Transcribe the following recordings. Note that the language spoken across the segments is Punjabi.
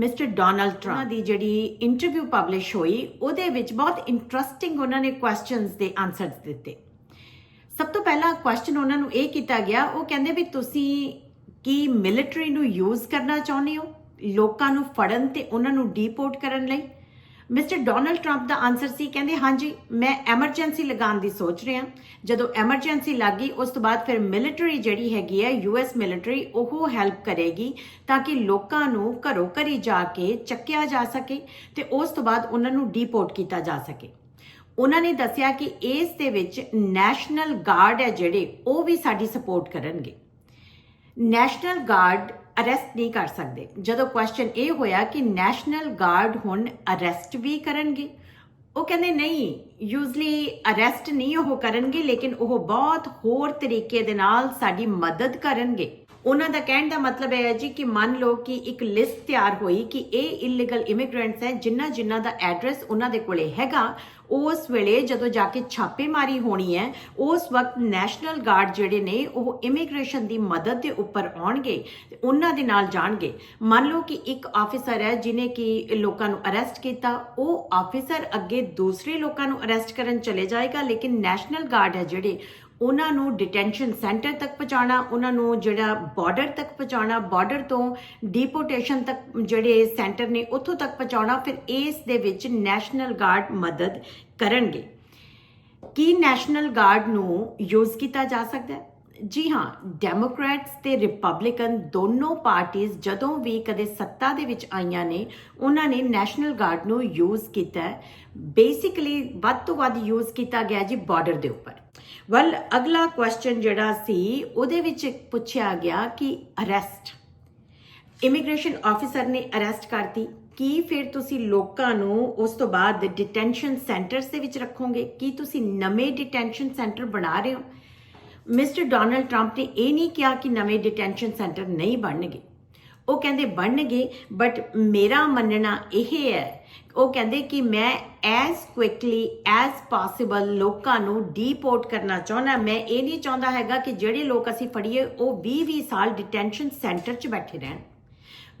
ਮਿਸਟਰ ਡੋਨਲਡ ਟਰੰਪ ਦੀ ਜਿਹੜੀ ਇੰਟਰਵਿਊ ਪਬਲਿਸ਼ ਹੋਈ, ਉਹਦੇ ਵਿੱਚ ਬਹੁਤ ਇੰਟਰਸਟਿੰਗ ਉਹਨਾਂ ਨੇ ਕੁਐਸਚਨਸ ਦੇ ਆਨਸਰਸ ਦਿੱਤੇ। ਸਭ ਤੋਂ ਪਹਿਲਾ ਕੁਐਸਚਨ ਉਹਨਾਂ ਨੂੰ ਇਹ ਕੀਤਾ ਗਿਆ, ਉਹ ਕਹਿੰਦੇ ਵੀ ਤੁਸੀਂ ਕੀ ਮਿਲਟਰੀ ਨੂੰ ਯੂਜ਼ ਕਰਨਾ ਚਾਹੁੰਦੇ ਹੋ? ਲੋਕਾਂ ਨੂੰ ਫੜਨ ਤੇ ਉਹਨਾਂ ਨੂੰ ਡੀਪੋਰਟ ਕਰਨ ਲਈ? ਮਿਸਟਰ ਡੋਨਲਡ ਟਰੰਪ ਦਾ ਆਨਸਰ ਸੀ, ਕਹਿੰਦੇ, ਹਾਂਜੀ, ਮੈਂ ਐਮਰਜੈਂਸੀ ਲਗਾਉਣ ਦੀ ਸੋਚ ਰਿਹਾ ਜਦੋਂ ਐਮਰਜੈਂਸੀ ਲੱਗੀ ਉਸ ਤੋਂ ਬਾਅਦ ਫਿਰ ਮਿਲਟਰੀ ਜਿਹੜੀ ਹੈਗੀ ਹੈ ਯੂਐਸ ਮਿਲਟਰੀ ਉਹ ਹੈਲਪ ਕਰੇਗੀ ਤਾਂ ਕਿ ਲੋਕਾਂ ਨੂੰ ਘਰੋਂ ਘਰੀ ਜਾ ਕੇ ਚੱਕਿਆ ਜਾ ਸਕੇ ਤੇ ਉਸ ਤੋਂ ਬਾਅਦ ਉਹਨਾਂ ਨੂੰ ਡੀਪੋਰਟ ਕੀਤਾ ਜਾ ਸਕੇ। ਉਹਨਾਂ ਨੇ ਦੱਸਿਆ ਕਿ ਇਸ ਦੇ ਵਿੱਚ ਨੈਸ਼ਨਲ ਗਾਰਡ ਹੈ ਜਿਹੜੇ, ਉਹ ਵੀ ਸਾਡੀ ਸਪੋਰਟ ਕਰਨਗੇ। ਨੈਸ਼ਨਲ ਗਾਰਡ ਅਰੈਸਟ ਨਹੀਂ ਕਰ ਸਕਦੇ। ਜਦੋਂ ਕੁਐਸਚਨ ਇਹ ਹੋਇਆ ਕਿ ਨੈਸ਼ਨਲ ਗਾਰਡ ਹੁਣ ਅਰੈਸਟ ਵੀ ਕਰਨਗੇ, ਉਹ ਕਹਿੰਦੇ ਨਹੀਂ ਯੂਜ਼ਲੀ ਅਰੈਸਟ ਨਹੀਂ ਉਹ ਕਰਨਗੇ, ਲੇਕਿਨ ਉਹ ਬਹੁਤ ਹੋਰ ਤਰੀਕੇ ਦੇ ਨਾਲ ਸਾਡੀ ਮਦਦ ਕਰਨਗੇ। ਉਹਨਾਂ ਦਾ ਕਹਿਣ ਦਾ ਮਤਲਬ ਇਹ ਹੈ ਜੀ ਕਿ ਮੰਨ ਲਓ ਕਿ ਇੱਕ ਲਿਸਟ ਤਿਆਰ ਹੋਈ ਕਿ ਇਹ ਇਲੀਗਲ ਇਮੀਗ੍ਰੈਂਟਸ ਹੈ ਜਿਨ੍ਹਾਂ ਜਿਨ੍ਹਾਂ ਦਾ ਐਡਰੈਸ ਉਹਨਾਂ ਦੇ ਕੋਲੇ ਹੈਗਾ ਉਸ ਵੇਲੇ ਜਦੋਂ ਜਾ ਕੇ ਛਾਪੇਮਾਰੀ ਹੋਣੀ ਹੈ, ਉਸ ਵਕਤ ਨੈਸ਼ਨਲ ਗਾਰਡ ਜਿਹੜੇ ਨੇ, ਉਹ ਇਮੀਗ੍ਰੇਸ਼ਨ ਦੀ ਮਦਦ ਦੇ ਉੱਪਰ ਆਉਣਗੇ ਤੇ ਉਹਨਾਂ ਦੇ ਨਾਲ ਜਾਣਗੇ। ਮੰਨ ਲਓ ਕਿ ਇੱਕ ਆਫੀਸਰ ਹੈ ਜਿਨੇ ਕਿ ਲੋਕਾਂ ਨੂੰ ਅਰੈਸਟ ਕੀਤਾ, ਉਹ ਆਫੀਸਰ ਅੱਗੇ ਦੂਸਰੇ ਲੋਕਾਂ ਨੂੰ ਅਰੈਸਟ ਕਰਨ ਚਲੇ ਜਾਏਗਾ, ਲੇਕਿਨ ਨੈਸ਼ਨਲ ਗਾਰਡ ਹੈ ਜਿਹੜੇ, ਉਹਨਾਂ ਨੂੰ ਡਿਟੈਂਸ਼ਨ ਸੈਂਟਰ ਤੱਕ ਪਹੁੰਚਾਉਣਾ, ਉਹਨਾਂ ਨੂੰ ਜਿਹੜਾ ਬਾਰਡਰ ਤੱਕ ਪਹੁੰਚਾਉਣਾ ਬਾਰਡਰ ਤੋਂ ਡੀਪੋਰਟੇਸ਼ਨ ਤੱਕ ਜਿਹੜੇ ਸੈਂਟਰ ਨੇ, ਉੱਥੋਂ ਤੱਕ ਪਹੁੰਚਾਉਣਾ, ਫਿਰ ਇਸ ਦੇ ਵਿੱਚ ਨੈਸ਼ਨਲ ਗਾਰਡ ਮਦਦ ਕਰਨਗੇ। ਕੀ ਨੈਸ਼ਨਲ ਗਾਰਡ ਨੂੰ ਯੂਜ਼ ਕੀਤਾ ਜਾ ਸਕਦਾ ਹੈ? ਜੀ ਹਾਂ ਡੈਮੋਕ੍ਰੈਟਸ ਤੇ ਰਿਪਬਲਿਕਨ ਦੋਨੋਂ ਪਾਰਟੀਆਂ ਜਦੋਂ ਵੀ ਕਦੇ ਸੱਤਾ ਦੇ ਵਿੱਚ ਆਈਆਂ ਨੇ, ਉਹਨਾਂ ਨੇ ਨੈਸ਼ਨਲ ਗਾਰਡ ਨੂੰ ਯੂਜ਼ ਕੀਤਾ ਬੇਸਿਕਲੀ ਵੱਧ ਤੋਂ ਵੱਧ ਯੂਜ਼ ਕੀਤਾ ਗਿਆ ਜੀ ਬਾਰਡਰ ਦੇ ਉੱਪਰ। ਵੈਲ ਅਗਲਾ ਕੁਐਸਚਨ ਜਿਹੜਾ ਸੀ, ਉਹਦੇ ਵਿੱਚ ਪੁੱਛਿਆ ਗਿਆ ਕਿ ਅਰੈਸਟ ਇਮੀਗ੍ਰੇਸ਼ਨ ਆਫੀਸਰ ਨੇ ਅਰੈਸਟ ਕਰਤੀ। ਕੀ ਫਿਰ ਤੁਸੀਂ ਲੋਕਾਂ ਨੂੰ ਉਸ ਤੋਂ ਬਾਅਦ ਡਿਟੈਂਸ਼ਨ ਸੈਂਟਰਸ ਦੇ ਵਿੱਚ ਰੱਖੋਗੇ? ਕੀ ਤੁਸੀਂ ਨਵੇਂ ਡਿਟੈਂਸ਼ਨ ਸੈਂਟਰ ਬਣਾ ਰਹੇ ਹੋ? ਮਿਸਟਰ ਡੋਨਲਡ ਟਰੰਪ ਨੇ ਇਹ ਨਹੀਂ ਕਿਹਾ ਕਿ ਨਵੇਂ ਡਿਟੈਂਸ਼ਨ ਸੈਂਟਰ ਨਹੀਂ ਬਣਨਗੇ। ਉਹ ਕਹਿੰਦੇ ਬਣਨਗੇ ਬਟ ਮੇਰਾ ਮੰਨਣਾ ਇਹ ਹੈ, ਉਹ ਕਹਿੰਦੇ ਕਿ ਮੈਂ ਐਸ ਕੁਇਕਲੀ ਐਸ ਪੋਸੀਬਲ ਲੋਕਾਂ ਨੂੰ ਡੀਪੋਰਟ ਕਰਨਾ ਚਾਹੁੰਦਾ। ਮੈਂ ਇਹ ਨਹੀਂ ਚਾਹੁੰਦਾ ਹੈਗਾ ਕਿ ਜਿਹੜੇ ਲੋਕ ਅਸੀਂ ਫੜੀਏ, ਉਹ 20-20 ਸਾਲ ਡਿਟੈਂਸ਼ਨ ਸੈਂਟਰ 'ਚ ਬੈਠੇ ਰਹਿਣ।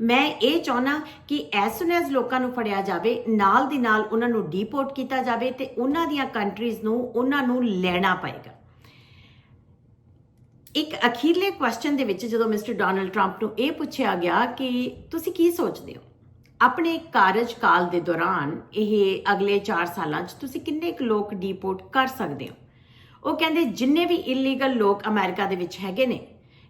ਮੈਂ ਇਹ ਚਾਹੁੰਦਾ ਕਿ ਐਸ ਸੂਨ ਐਸ ਲੋਕਾਂ ਨੂੰ ਫੜਿਆ ਜਾਵੇ, ਨਾਲ ਦੀ ਨਾਲ ਉਹਨਾਂ ਨੂੰ ਡੀਪੋਰਟ ਕੀਤਾ ਜਾਵੇ ਤੇ ਉਹਨਾਂ ਦੀਆਂ ਕੰਟਰੀਜ਼ ਨੂੰ, ਉਹਨਾਂ ਨੂੰ ਲੈਣਾ ਪਏਗਾ। ਇੱਕ ਅਖੀਰਲੇ ਕੁਐਸਚਨ ਦੇ ਵਿੱਚ ਜਦੋਂ ਮਿਸਟਰ ਡੋਨਲਡ ਟਰੰਪ ਨੂੰ ਇਹ ਪੁੱਛਿਆ ਗਿਆ ਕਿ ਤੁਸੀਂ ਕੀ ਸੋਚਦੇ ਹੋ? ਆਪਣੇ ਕਾਰਜਕਾਲ ਦੇ ਦੌਰਾਨ ਇਹ ਅਗਲੇ 4 ਸਾਲਾਂ 'ਚ ਤੁਸੀਂ ਕਿੰਨੇ ਕੁ ਲੋਕ ਡੀਪੋਰਟ ਕਰ ਸਕਦੇ ਹੋ? ਉਹ ਕਹਿੰਦੇ ਜਿੰਨੇ ਵੀ ਇਲੀਗਲ ਲੋਕ ਅਮਰੀਕਾ ਦੇ ਵਿੱਚ ਹੈਗੇ ਨੇ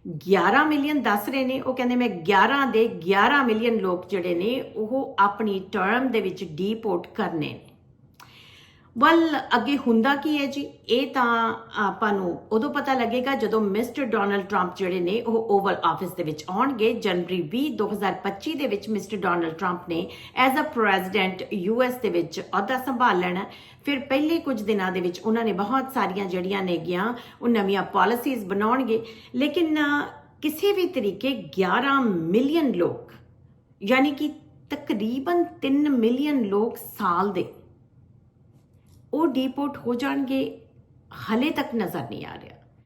11 ਮਿਲੀਅਨ ਦੱਸ ਰਹੇ ਨੇ। ਉਹ ਕਹਿੰਦੇ, ਮੈਂ 11 ਦੇ 11 ਮਿਲੀਅਨ ਲੋਕ ਜਿਹੜੇ ਨੇ, ਉਹ ਆਪਣੀ ਟਰਮ ਦੇ ਵਿੱਚ ਡੀਪੋਰਟ ਕਰਨੇ ਨੇ। ਵੱਲ ਅੱਗੇ ਹੁੰਦਾ ਕੀ ਹੈ ਜੀ? ਇਹ ਤਾਂ ਆਪਾਂ ਨੂੰ ਉਦੋਂ ਪਤਾ ਲੱਗੇਗਾ ਜਦੋਂ ਮਿਸਟਰ ਡੋਨਲਡ ਟਰੰਪ ਜਿਹੜੇ ਨੇ ਉਹ ਓਵਲ ਆਫਿਸ ਦੇ ਵਿੱਚ ਆਉਣਗੇ। ਜਨਵਰੀ 20 2025 ਦੇ ਵਿੱਚ ਮਿਸਟਰ ਡੋਨਲਡ ਟਰੰਪ ਨੇ ਐਜ਼ ਅ ਪ੍ਰੈਜ਼ੀਡੈਂਟ ਯੂਐਸ ਦੇ ਵਿੱਚ ਅਹੁਦਾ ਸੰਭਾਲ ਲੈਣਾ। ਫਿਰ ਪਹਿਲੇ ਕੁਝ ਦਿਨਾਂ ਦੇ ਵਿੱਚ ਉਹਨਾਂ ਨੇ ਬਹੁਤ ਸਾਰੀਆਂ ਜਿਹੜੀਆਂ ਨੇਗੀਆਂ, ਉਹ ਨਵੀਆਂ ਪਾਲਿਸੀਜ਼ ਬਣਾਉਣਗੇ। ਲੇਕਿਨ ਕਿਸੇ ਵੀ ਤਰੀਕੇ 11 ਮਿਲੀਅਨ ਲੋਕ, ਯਾਨੀ ਕਿ ਤਕਰੀਬਨ 3 ਮਿਲੀਅਨ ਲੋਕ ਸਾਲ ਦੇ ਉਹ ਡੀਪੋਰਟ ਹੋ ਜਾਣਗੇ ਹਲੇ ਤੱਕ ਨਜ਼ਰ ਨਹੀਂ ਆ ਰਿਹਾ।